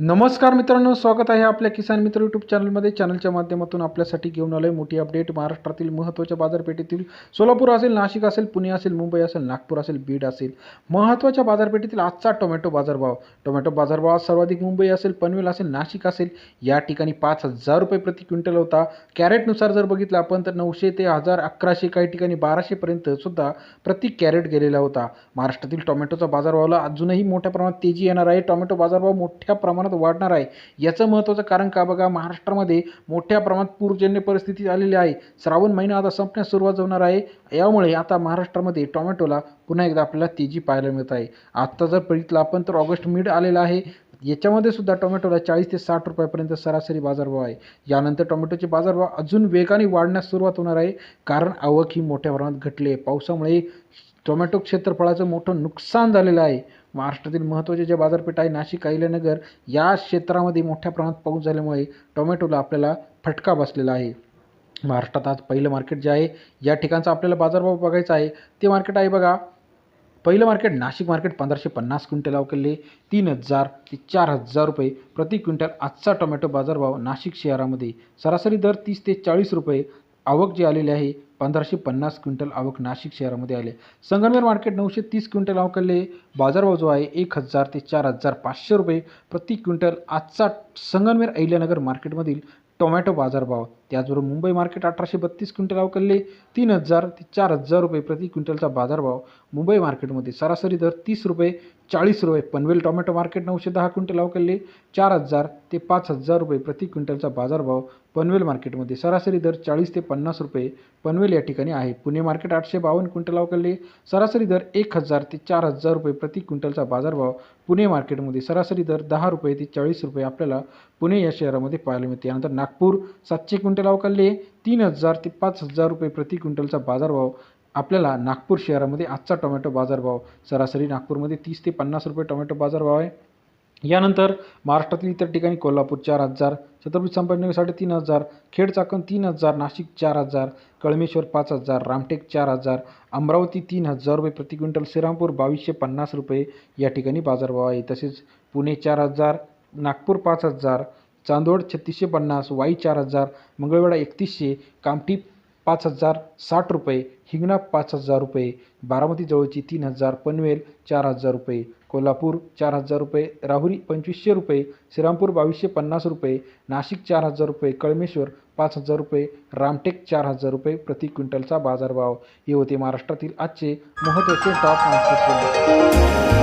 नमस्कार मित्रांनो स्वागत आहे आपल्या किसान मित्र यूट्यूब चॅनलमध्ये चॅनलच्या माध्यमातून आपल्यासाठी घेऊन आलो आहे मोठी अपडेट महाराष्ट्रातील महत्त्वाच्या बाजारपेठेतील सोलापूर असेल नाशिक असेल पुणे असेल मुंबई असेल नागपूर असेल बीड असेल. महत्त्वाच्या बाजारपेठेतील आजचा टोमॅटो बाजारभाव. टोमॅटो बाजारभाव सर्वाधिक मुंबई असेल पनवेल असेल नाशिक असेल. या ठिकाणी पाच हजार रुपये प्रति क्विंटल होता. कॅरेटनुसार जर बघितलं आपण तर नऊशे ते हजार अकराशे काही ठिकाणी बाराशेपर्यंत सुद्धा प्रति कॅरेट गेलेला होता. महाराष्ट्रातील टोमॅटोचा बाजारभावला अजूनही मोठ्या प्रमाणात तेजी येणार आहे. टोमॅटो बाजारभाव मोठ्या प्रमाणात वाढणार आहे. याचं महत्त्वाचं कारण का बघा महाराष्ट्रामध्ये मोठ्या प्रमाणात पूरजन्य परिस्थिती आलेली आहे. श्रावण महिना आता संपण्यास सुरुवात होणार आहे. यामुळे आता महाराष्ट्रामध्ये टोमॅटोला पुन्हा एकदा आपल्याला तेजी पाहायला मिळत आहे. आत्ता जर बघितलं आपण तर ऑगस्ट मिड आलेला आहे. याच्यामध्ये सुद्धा टोमॅटोला चाळीस ते साठ रुपयापर्यंत सरासरी बाजारभाव आहे. यानंतर टोमॅटोचे बाजारभाव अजून वेगाने वाढण्यास सुरुवात होणार आहे. कारण आवक ही मोठ्या प्रमाणात घटली आहे. पावसामुळे टोमॅटो क्षेत्रफळाचं मोठं नुकसान झालेलं आहे. महाराष्ट्रातील महत्त्वाचे जे बाजारपेठ आहे नाशिक अहिल्यानगर या क्षेत्रामध्ये मोठ्या प्रमाणात पाऊस झाल्यामुळे टोमॅटोला आपल्याला फटका बसलेला आहे. महाराष्ट्रात आज पहिलं मार्केट जे आहे या ठिकाणचा आपल्याला बाजारभाव बघायचा आहे. ते मार्केट आहे बघा पहिलं मार्केट नाशिक मार्केट पंधराशे पन्नास क्विंटल अवकलले तीन हजार ते चार हजार रुपये प्रति क्विंटल. आजचा टोमॅटो बाजारभाव नाशिक शहरामध्ये सरासरी दर तीस ते चाळीस रुपये आवक जी आलेली आहे पंधराशे पन्नास क्विंटल आवक नाशिक शहरामध्ये आले संगमनेर मार्केट नऊशे तीस क्विंटल आवकले बाजारभाव जो आहे एक हजार ते चार हजार पाचशे रुपये प्रति क्विंटल. आजचा संगमनेर अहिल्यानगर मार्केटमधील टोमॅटो बाजारभाव त्याचबरोबर मुंबई मार्केट अठराशे बत्तीस क्विंटल अवकलले तीन हजार ते चार हजार रुपये प्रति क्विंटलचा बाजारभाव मुंबई मार्केटमध्ये सरासरी दर तीस रुपये चाळीस रुपये. पनवेल टोमॅटो मार्केट नऊशे दहा क्विंटल अवकलले चार हजार ते पाच हजार रुपये प्रति क्विंटलचा बाजारभाव पनवेल मार्केटमध्ये सरासरी दर चाळीस ते पन्नास रुपये. पनवेल या ठिकाणी आहे. पुणे मार्केट आठशे बावन्न क्विंटल अवकलले सरासरी दर एक हजार ते चार हजार रुपये प्रति क्विंटलचा बाजारभाव पुणे मार्केटमध्ये सरासरी दर दहा रुपये ते चाळीस रुपये आपल्याला पुणे या शहरामध्ये पाहायला मिळते. यानंतर नागपूर सातशे क्विंटल क्विंटल अवकलले तीन हजार ते पाच हजार रुपये प्रति क्विंटलचा बाजारभाव. आपल्याला नागपूर शहरामध्ये आजचा टोमॅटो बाजारभाव सरासरी नागपूरमध्ये तीस ते पन्नास रुपये टोमॅटो बाजारभाव आहे. यानंतर महाराष्ट्रातील इतर ठिकाणी कोल्हापूर चार हजार छत्रपती संभाजीनगर साडेतीन हजार खेड चाकण तीन हजार नाशिक चार हजार कळमेश्वर पाच हजार रामटेक चार हजार अमरावती तीन हजार रुपये प्रति क्विंटल श्रीरामपूर बावीसशे पन्नास रुपये या ठिकाणी बाजारभाव आहे. तसेच पुणे चार हजार नागपूर पाच हजार चांदोड छत्तीसशे पन्नास वाई चार हजार मंगळवेढा एकतीसशे कामठी पाच हजार साठ रुपये हिंगणा पाच हजार रुपये बारामती जवळची तीन हजार पनवेल चार हजार रुपये कोल्हापूर चार हजार रुपये राहुरी पंचवीसशे रुपये श्रीरामपूर बावीसशे पन्नास रुपये नाशिक चार हजार रुपये कळमेश्वर पाच हजार रुपये रामटेक चार हजार रुपये प्रति क्विंटलचा बाजारभाव. हे होते महाराष्ट्रातील आजचे महत्त्वाचे टॉप मार्केट